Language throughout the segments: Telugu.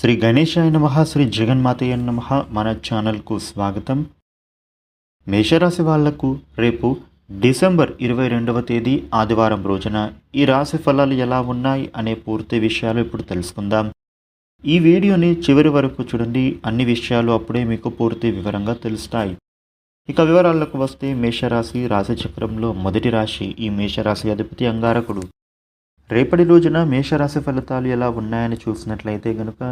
శ్రీ గణేశాయ నమ శ్రీ జగన్మాతయ్య నమ మన ఛానల్కు స్వాగతం. మేషరాశి వాళ్ళకు రేపు డిసెంబర్ ఇరవై రెండవ తేదీ ఆదివారం రోజున ఈ రాశి ఫలాలు ఎలా ఉన్నాయి అనే పూర్తి విషయాలు ఇప్పుడు తెలుసుకుందాం. ఈ వీడియోని చివరి వరకు చూడండి అన్ని విషయాలు అప్పుడే మీకు పూర్తి వివరంగా తెలుస్తాయి. ఇక వివరాలకు వస్తే మేషరాశి రాశిచక్రంలో మొదటి రాశి ఈ మేషరాశి అధిపతి అంగారకుడు. రేపటి రోజున మేషరాశి ఫలితాలు ఎలా ఉన్నాయని చూసినట్లయితే గనుక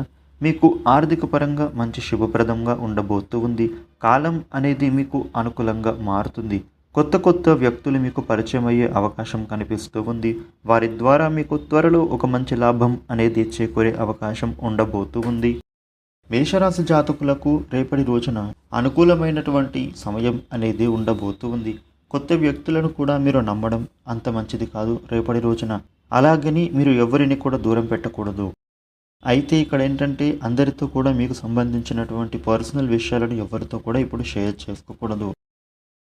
మీకు ఆర్థిక పరంగా మంచి శుభప్రదంగా ఉండబోతూ ఉంది. కాలం అనేది మీకు అనుకూలంగా మారుతుంది. కొత్త కొత్త వ్యక్తులు మీకు పరిచయం అయ్యే అవకాశం కనిపిస్తూ ఉంది. వారి ద్వారా మీకు త్వరలో ఒక మంచి లాభం అనేది చేకూరే అవకాశం ఉండబోతూ ఉంది. మేషరాశి జాతకులకు రేపటి రోజున అనుకూలమైనటువంటి సమయం అనేది ఉండబోతూ ఉంది. కొత్త వ్యక్తులను కూడా మీరు నమ్మడం అంత మంచిది కాదు. రేపటి రోజున అలాగని మీరు ఎవరిని కూడా దూరం పెట్టకూడదు. అయితే ఇక్కడ ఏంటంటే అందరితో కూడా మీకు సంబంధించినటువంటి పర్సనల్ విషయాలను ఎవరితో కూడా ఇప్పుడు షేర్ చేసుకోకూడదు.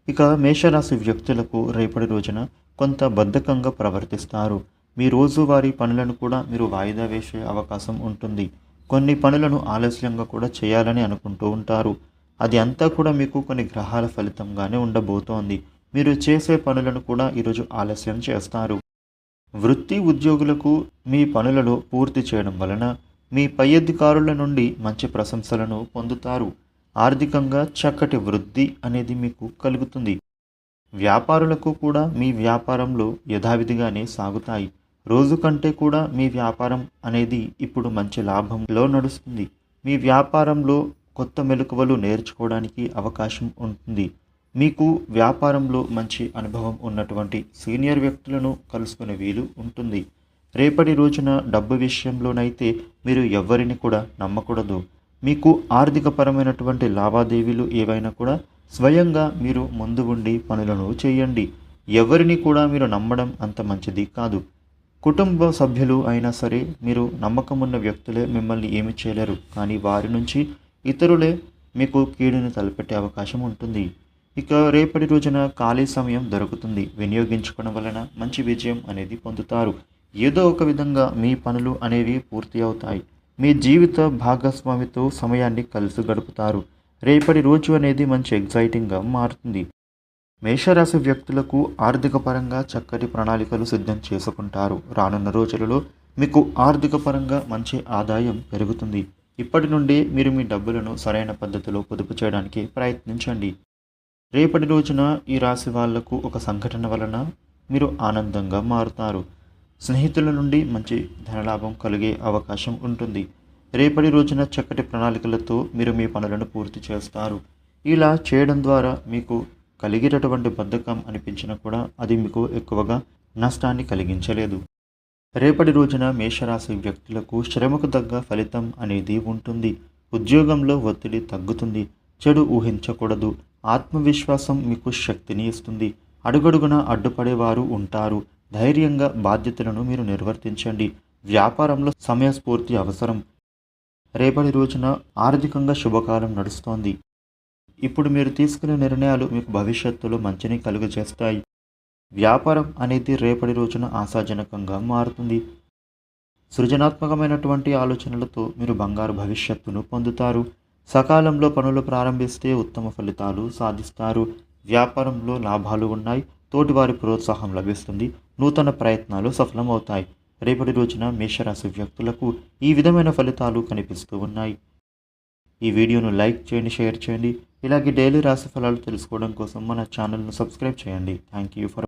ఇక మేషరాశి వ్యక్తులకు రేపటి రోజున కొంత బద్ధకంగా ప్రవర్తిస్తారు. మీ రోజువారీ పనులను కూడా మీరు వాయిదా వేసే అవకాశం ఉంటుంది. కొన్ని పనులను ఆలస్యంగా కూడా చేయాలని అనుకుంటూ ఉంటారు. అది అంతా కూడా మీకు కొన్ని గ్రహాల ఫలితంగానే ఉండబోతోంది. మీరు చేసే పనులను కూడా ఈరోజు ఆలస్యం చేస్తారు. వృత్తి ఉద్యోగులకు మీ పనులలో పూర్తి చేయడం వలన మీ పై అధికారుల నుండి మంచి ప్రశంసలను పొందుతారు. ఆర్థికంగా చక్కటి వృద్ధి అనేది మీకు కలుగుతుంది. వ్యాపారులకు కూడా మీ వ్యాపారంలో యథావిధిగానే సాగుతాయి. రోజు కంటే కూడా మీ వ్యాపారం అనేది ఇప్పుడు మంచి లాభంలో నడుస్తుంది. మీ వ్యాపారంలో కొత్త మెలకువలు నేర్చుకోవడానికి అవకాశం ఉంటుంది. మీకు వ్యాపారంలో మంచి అనుభవం ఉన్నటువంటి సీనియర్ వ్యక్తులను కలుసుకునే వీలు ఉంటుంది. రేపటి రోజున డబ్బు విషయంలోనైతే మీరు ఎవరిని కూడా నమ్మకూడదు. మీకు ఆర్థికపరమైనటువంటి లావాదేవీలు ఏవైనా కూడా స్వయంగా మీరు ముందు ఉండి పనులను చేయండి. ఎవరిని కూడా మీరు నమ్మడం అంత మంచిది కాదు. కుటుంబ సభ్యులు అయినా సరే మీరు నమ్మకం ఉన్న వ్యక్తులే మిమ్మల్ని ఏమి చేయలేరు. కానీ వారి నుంచి ఇతరులే మీకు కీడుని తలపెట్టే అవకాశం ఉంటుంది. ఇక రేపటి రోజున ఖాళీ సమయం దొరుకుతుంది. వినియోగించుకోవడం వలన మంచి విజయం అనేది పొందుతారు. ఏదో ఒక విధంగా మీ పనులు అనేవి పూర్తి అవుతాయి. మీ జీవిత భాగస్వామితో సమయాన్ని కలిసి గడుపుతారు. రేపటి రోజు అనేది మంచి ఎగ్జైటింగ్గా మారుతుంది. మేషరాశి వ్యక్తులకు ఆర్థిక పరంగా చక్కటి ప్రణాళికలు సిద్ధం చేసుకుంటారు. రానున్న రోజులలో మీకు ఆర్థిక పరంగా మంచి ఆదాయం పెరుగుతుంది. ఇప్పటి నుండి మీరు మీ డబ్బులను సరైన పద్ధతిలో పొదుపు చేయడానికి ప్రయత్నించండి. రేపటి రోజున ఈ రాశి వాళ్ళకు ఒక సంఘటన వలన మీరు ఆనందంగా మారుతారు. స్నేహితుల నుండి మంచి ధనలాభం కలిగే అవకాశం ఉంటుంది. రేపటి రోజున చక్కటి ప్రణాళికలతో మీరు మీ పనులను పూర్తి చేస్తారు. ఇలా చేయడం ద్వారా మీకు కలిగేటటువంటి బద్ధకం అనిపించినా కూడా అది మీకు ఎక్కువగా నష్టాన్ని కలిగించలేదు. రేపటి రోజున మేషరాశి వ్యక్తులకు శ్రమకు తగ్గ ఫలితం అనేది ఉంటుంది. ఉద్యోగంలో ఒత్తిడి తగ్గుతుంది. చెడు ఊహించకూడదు. ఆత్మవిశ్వాసం మీకు శక్తిని ఇస్తుంది. అడుగడుగున అడ్డుపడేవారు ఉంటారు. ధైర్యంగా బాధ్యతలను మీరు నిర్వర్తించండి. వ్యాపారంలో సమయస్ఫూర్తి అవసరం. రేపటి రోజున ఆర్థికంగా శుభకాలం నడుస్తోంది. ఇప్పుడు మీరు తీసుకునే నిర్ణయాలు మీకు భవిష్యత్తులో మంచిని కలుగజేస్తాయి. వ్యాపారం అనేది రేపటి రోజున ఆశాజనకంగా మారుతుంది. సృజనాత్మకమైనటువంటి ఆలోచనలతో మీరు బంగారు భవిష్యత్తును పొందుతారు. సకాలంలో పనులు ప్రారంభిస్తే ఉత్తమ ఫలితాలు సాధిస్తారు. వ్యాపారంలో లాభాలు ఉన్నాయి. తోటివారి ప్రోత్సాహం లభిస్తుంది. నూతన ప్రయత్నాలు సఫలమవుతాయి. రేపటి రోజున మేషరాశి వ్యక్తులకు ఈ విధమైన ఫలితాలు కనిపిస్తూ ఉన్నాయి. ఈ వీడియోను లైక్ చేయండి షేర్ చేయండి. ఇలాగే డైలీ రాశి ఫలాలు తెలుసుకోవడం కోసం మన ఛానల్ను సబ్స్క్రైబ్ చేయండి. Thank you for